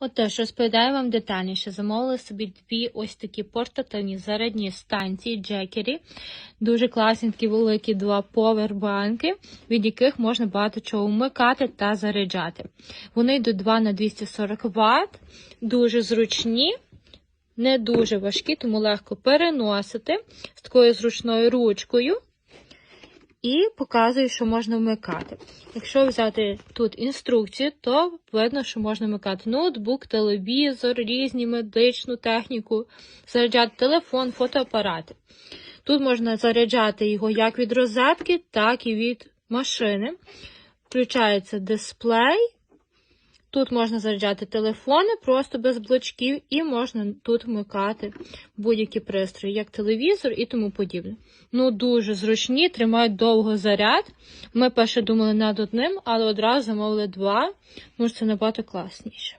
Отож, розповідаю вам детальніше. Замовили собі дві ось такі портативні зарядні станції Джекері. Дуже класні такі великі два повербанки, від яких можна багато чого вмикати та заряджати. Вони йдуть 2 на 240 Вт, дуже зручні. Не дуже важкі, тому легко переносити з такою зручною ручкою. І показую, що можна вмикати. Якщо взяти тут інструкцію, то видно, що можна вмикати ноутбук, телевізор, різні медичну техніку, заряджати телефон, фотоапарати. Тут можна заряджати його як від розетки, так і від машини. Включається дисплей. Тут можна заряджати телефони просто без блочків, і можна тут вмикати будь-які пристрої, як телевізор і тому подібне. Ну, дуже зручні, тримають довго заряд. Ми перше думали над одним, але одразу замовили два, тому що це набагато класніше.